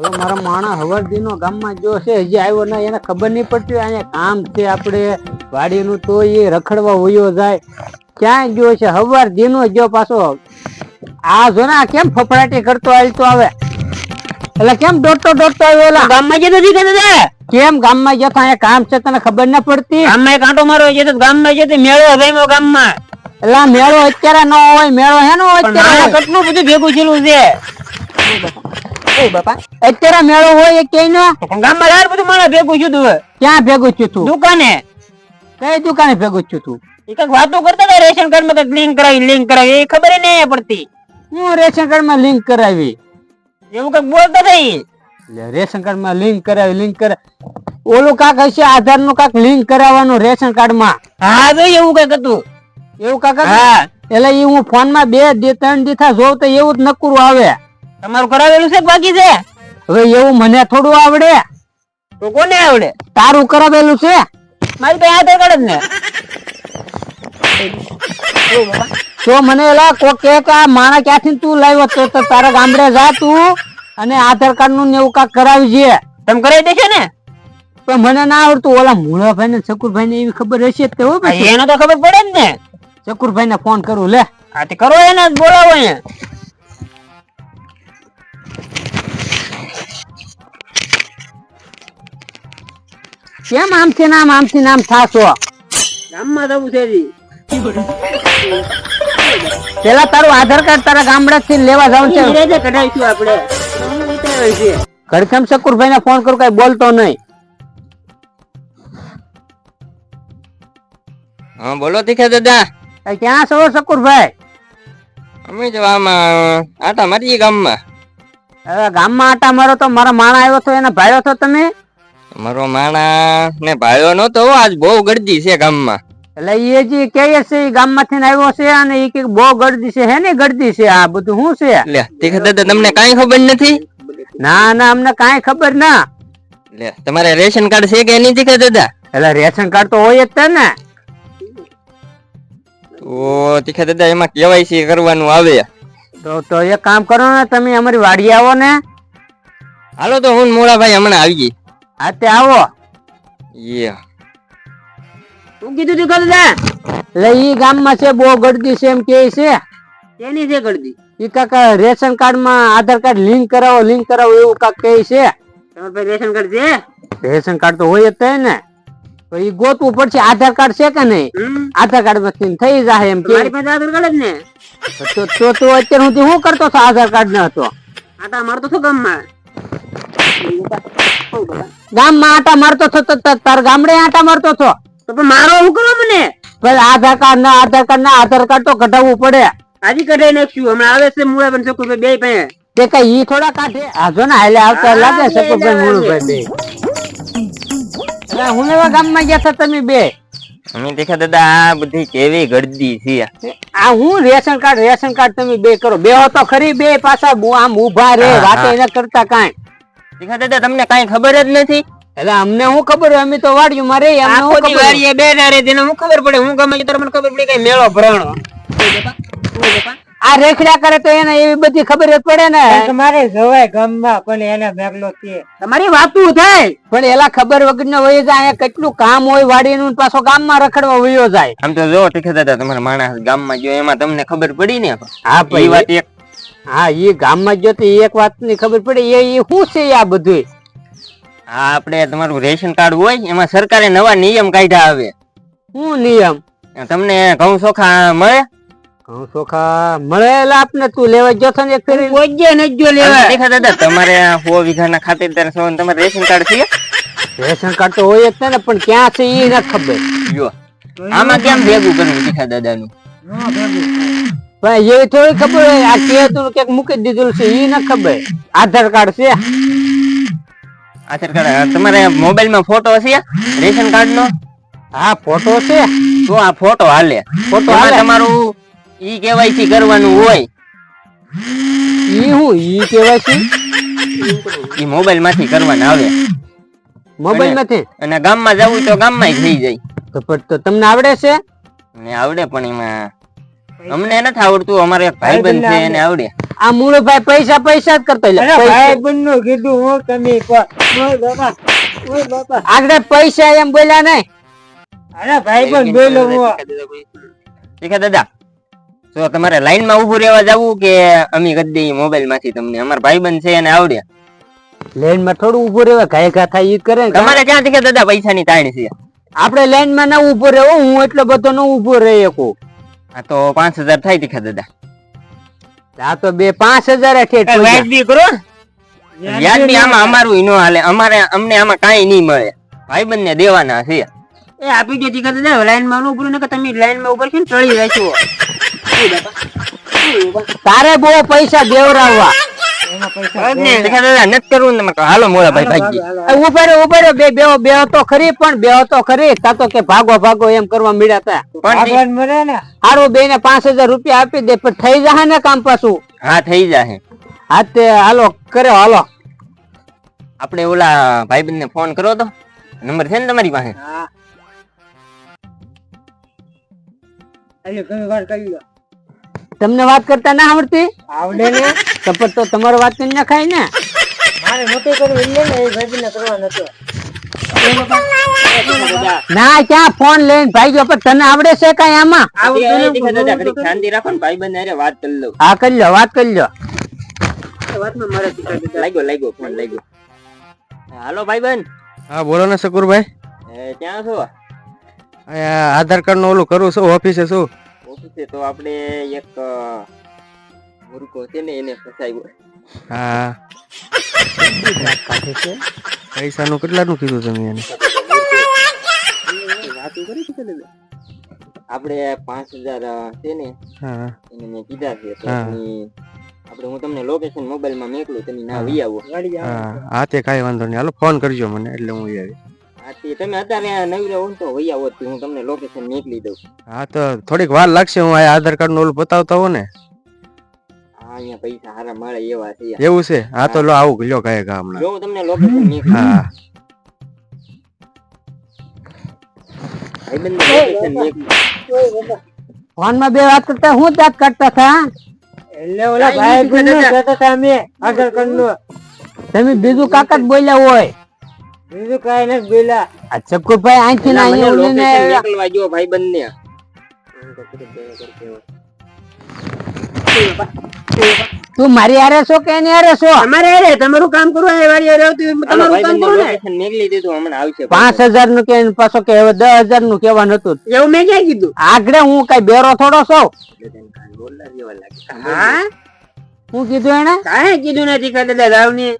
મારા માણા હવરદી નો ગામમાં જો છે હજી આવ્યો ના એને ખબર નહીં પડતી અહીંયા કામ છે આપણે વાડીનું તો એ રખડવા હોયો જાય. ક્યાં ગયો છે હવરદી નો જો પાછો. આ જો ને કેમ ફફડાટી કરતો હાલતો આવે? એટલે કેમ દોડતો દોડતો આવ્યો એલા ગામમાં જતો નથી કરતો. કેમ ગામમાં જતો અહીંયા કામ છે તને ખબર ના પડતી? ગામમાં એક આંટો મારવા જતો ગામમાં જતો મેળો જમ્યો ગામમાં. એટલે મેળો અત્યારે ન હોય મેળો હેનો હોય અત્યારે. કેટલું બધું ભેગું છેલું છે? અત્યારે મેળો હોય એ ક્યાંય નો ગામમાં યાર બધું મારા ભેગું છું તું ક્યાં ભેગું છું તું? દુકાને. કઈ દુકાને ભેગું છું તું? એ કંઈક વાતો કરતા હતા રેશન કાર્ડમાં કંઈક લિંક કરાવી લિંક કરાવી. એ ખબર નહીં પડતી. હું રેશન કાર્ડમાં લિંક કરાવી? એવું કંઈક બોલતા હતા રેશન કાર્ડમાં લિંક કરાવી લિંક કરાવી ઓલું કાક હશે આધારનું કાક લિંક કરાવવાનું રેશન કાર્ડમાં હા ભાઈ એવું કંઈક હતું. એવું કાક? હા. એટલે એ હું ફોનમાં બે ત્રણ દીથા જોઉં તો એવું જ નકરું આવે. તમારું કરાવેલું છે બાકી છે? હવે એવું મને થોડું આવડે. તો કોને આવડે? તારું કરાવેલું છે? મારી પાસે આધાર કાર્ડ જ ને. તો મને એલા કોક કે આ માણા ક્યાંથી તું લાવ્યો? તો તો તારા ગામડે જા તું અને આધાર કાર્ડનું એવું કાક કરાવી છે તમે કરાવી દેશે ને? પણ મને ના આવડતું. ઓલા મૂળાભાઈ ને શકુરભાઈ ને એવી ખબર હશે જ તે એનો તો ખબર પડે જ ને. શકુરભાઈ ને ફોન કરું લે. આ તે કરો એને જ બોલાવો અહીંયા. કેમ આમથી નામ આમથી નામ થાશો? ગામમાં જવું છે પેલા તારું આધાર કાર્ડ તારા ગામડે થી લેવા જવું છે. કઢાવીશું આપણે. હું ઘરકામ શકુરભાઈ ને ફોન કરું કઈ બોલતો નહીં. હા બોલો તીખા દાદા. ક્યાં છો શકુરભાઈ અમે જ આમાં આટા મારી ગામમાં. ગામમાં આટા મારો તો મારા માણા આવ્યો તો એને ભાઈ હતો તમે? મારો માણા ને ભાઈઓ નતો આજ બહુ ગરદી છે ગામમાં. એટલે એ જે કે છે એ ગામમાંથી આવ્યો છે અને એ કે બહુ ગરદી છે હે ને ગરદી છે આ બધું શું છે? લે તીખા દાદા તમને કાંઈ ખબર નથી? ના ના અમને કાંઈ ખબર ના. લે તમારે રેશન કાર્ડ છે કે નહીં તીખા દાદા? એટલે રેશન કાર્ડ તો હોય જ તે ને. તો તીખા દાદા એમાં કેવાયસી કરવાનું આવે. તો તો એક કામ કરો ને તમે અમારી વાડી આવો ને. હાલો તો હું મોળાભાઈ હમણાં આવી હા તે આવો. યે. તું કીધું તું દાદા એટલે ઈ ગામમાં છે બહુ ગરદી છે એમ કે છે. તેની છે ગળદી? ઈ કાકા રેશન કાર્ડમાં આધાર કાર્ડ લિંક કરાવો લિંક કરાવો એવું કાક કહે છે. તમારે પાસે રેશન કાર્ડ છે? રેશન કાર્ડ તો હોય જ તે ને. તો ઈ ગોતવું પડશે આધાર કાર્ડ છે કે નહીં? આધાર કાર્ડમાંથી થઈ જાય એમ કે મારી પાસે આધાર કાર્ડ જ ને? તો તો તું અત્યારે હું શું કરતો હતો આધાર કાર્ડ ન હતો આટા મારતો છો ગામમાં ગામમાં આટા મારતો છો તો તાર ગામડે આટા મારતો છો? તો મારો હું કરો મને? આધાર કાર્ડ ના આધાર કાર્ડ ના આધાર કાર્ડ તો કઢાવવું પડે. આજે કઢાઈ નાખ્યું. હમણાં આવે છે મુળા બનશે કોઈ બે પાસે. તે કઈ ઈ થોડા કાઢે? આ જો ને હાલે આવતા હા, લાગે બે શકુરભાઈ જણા મુળુભાઈ બે. એટલે હું એવા ગામમાં ગયા હતા તમે બે? અમે દેખા દાદા આ બધી કેવી ગર્દી છે આ. હું રેશન કાર્ડ રેશન કાર્ડ તમે બે કરો. બે તો ખરી બે પાછા બુ- આમ ઊભા રે વાતે ન કરતા કાંઈ. તીખા દાદા તમને કાંઈ ખબર જ નથી? એટલે અમને હું ખબર? અમે તો વાડ્યું મારે અમને હું ખબર. વાડીએ બેઠા રે તેને હું ખબર પડે? હું ગમે તો મને ખબર પડી કઈ મેળો ભરાણો. આ રેખડા કરે તો એને એવી બધી ખબર જ પડે ને. તમારે જવાય ગામમાં પણ એને ભેગલો કે. તમારી વાતું થાય પણ એલા ખબર વગર ને વહી જાય કેટલું કામ હોય વાડીનું પાછો ગામમાં રખડવા વયો જાય. આમ તો જો ટીખે દાદા તમારા માણસ ગામમાં ગયો એમાં તમને ખબર પડી ને? હા એ વાત એક હા એ ગામમાં જો તો એક વાતની ખબર પડે. એ એ શું છે આ બધું આ આપણે તમારું રેશન કાર્ડ હોય એમાં સરકારે નવા નિયમ કાઢ્યા આવે. શું નિયમ? તમને ઘઉં ચોખા મળે? ઘઉં ચોખા મળેલા આપને તું લેવા જતો ને એક ફેરી કોઈ ને જો લેવા. દેખા દાદા તમારે આ સો વીઘાના ખાતેદાર છો તમારે રેશન કાર્ડ છે? રેશન કાર્ડ તો હોય જ છે ને પણ ક્યાં છે એ ન ખબર. જો આમાં કેમ ભેગું કરવું દેખા દાદાનું? પણ એ થોડી ખબર હોય આ કે તું ક્યાંક મૂકી દીધું છે એ ના ખબર. આધાર કાર્ડ છે. આધાર કાર્ડ તમારે મોબાઈલમાં ફોટો છે રેશન કાર્ડ નો હા ફોટો છે. તો આ ફોટો હાલે. ફોટો હાલે? તમારું ઈ કેવાયસી કરવાનું હોય. ઈ હું ઈ કેવાય છે ઈ મોબાઈલમાંથી કરવાના આવે. મોબાઈલમાંથી અને ગામમાં જવું તો ગામમાં થઈ જાય. તો તો તમને આવડે છે? ને આવડે પણ એમાં અમને નથી આવડતું અમારે એક ભાઈબંધ છે એને આવડે. આ મૂળભાઈ પૈસા પૈસા જ કરતો અરે પૈસા. કીધું હું તમે આગળ પૈસા એમ બોલ્યા નહીં. અરે ભાઈબંધ બોલો શીખા દાદા તો તમારે લાઈનમાં ઉભું રહેવા જવું કે અમે કરી દઈએ મોબાઈલમાંથી તમને? અમારા ભાઈબંધ છે એને આવડે. લાઈનમાં થોડું ઉભું રહેવા ઘાય ઘા થાય ઈ કરે તમારે ક્યાં કે દાદા પૈસા ની તાણી છે? આપણે લાઈનમાં ના ઊભો રહેવો હું એટલો બધો ન ઊભો રહી શકું. આ તો પાંચ હજાર થાય તીખા દાદા. આ તો બે પાંચ હજાર વ્યાજબી કરો વ્યાજબી આમાં અમારું ઈ નો હાલે. અમારે અમને આમાં કાંઈ નહીં મળે. ભાઈબંધ ને દેવાના છે. એ આપી દે તીખા દાદા લાઈનમાં ઉભું ને તમે લાઈનમાં ઉભર છે ને ચડી રહેશો તારે બહુ પૈસા દેવરાવવા. એમાં પૈસા શીખા દાદા નથી કરવું ને તમે કહો, હાલો મોળા ભાઈ ભાગી. એ ઊભો રહ્યો ઊભો રહ્યો બે બેહો બેહો તો ખરી પણ બેહો તો ખરી. તા તો કે ભાગો ભાગો એમ કરવા મળ્યા હતા પણ ઈ- ભાગવાન મરે ને? હારું બે ને પાંચ હજાર રૂપિયા આપી દે પણ થઈ જાય ને કામ પાછું? હા થઈ જાય હા તે હાલો કર્યો હાલો. આપણે ઓલા ભાઈબંધ ને ફોન કરો તો? નંબર છે ને તમારી પાસે? તમને વાત કરતા ના આવડતી? આવડે ને? તો તો તમારો વાત કરી નાખાય ને. મારે નહોતું કરવું એટલે ને એ ભાઈ ને કરવા નતો ના ક્યાં ફોન લઈને ભાઈ પણ તને આવડે છે કઈ આમાં? શાંતિ રાખો ને ભાઈબંધ હારે વાત કરી લો. હા કરી લો વાત કરી લો. લાગ્યો લાગ્યો ફોન લાગ્યો. હાલો ભાઈબંધ. હા બોલો ને શકુરભાઈ. ક્યાં છો? અહીંયા આધાર કાર્ડનું ઓલું કરું છું ઓફિસે છું. ઓફિસે તો આપણે એક અ, મુર્ગો છે ને એને ફસાયો હા. પૈસા નું કેટલા નું કીધું તમે એને? વાતો કરી છે તને આપણે પાંચ હજાર છે ને હા. એને મેં કીધા છે તો આપણે હું તમને લોકેશન મોબાઈલમાં મેકલું તમે ના વી આવો. ગાડી આવે હા તે કાંઈ વાંધો નહીં. હાલો ફોન કરજો મને એટલે હું આવી. હા તે તમે અત્યારે નવરે હો તો વહી આવો તો હું તમને લોકેશન મોકલી દઉં. હા તો થોડીક વાર લાગશે હું આ આધાર કાર્ડનું ઓલું બતાવતા હો ને. હા અહીંયા પૈસા સારા મળે એવા છે. એવું છે? હા તો લો આવું લ્યો કાંઈ કા હમણાં જો તમને લોકેશન મોકલી હા ભાઈબંધ લોકેશન મોકલી ફોનમાં બે વાત કરતા હું વાત કરતા હતા એટલે ઓલા કાંઈ ભાઈ તીખા કહેતા હતા અમે આગળ કરનો. તમે બીજું કાકા જ બોલ્યા હોય. બીજું કઈ નથી બોલ્યા. આ ચક્કુભાઈ ભાઈ ને અહીંયા ઉડીને મોકલવા જો ભાઈબંધ ને તું મારી આરે છો કે એની આરે છો? અમારે આરે તમારું કામ કરો એ વાળી આરે આવતું તમારું કામ કરો ને. નીકળી દીધું હમણાં આવશે પાંચ હજારનું કે પાછો કે હવે દસ હજારનું કેવાનું હતું. એવું મેં ક્યાં કીધું? આગળ હું કઈ બેરો થોડો છો? હા? હું કીધું એને? કાંઈ કીધું નથી દાદા રાવની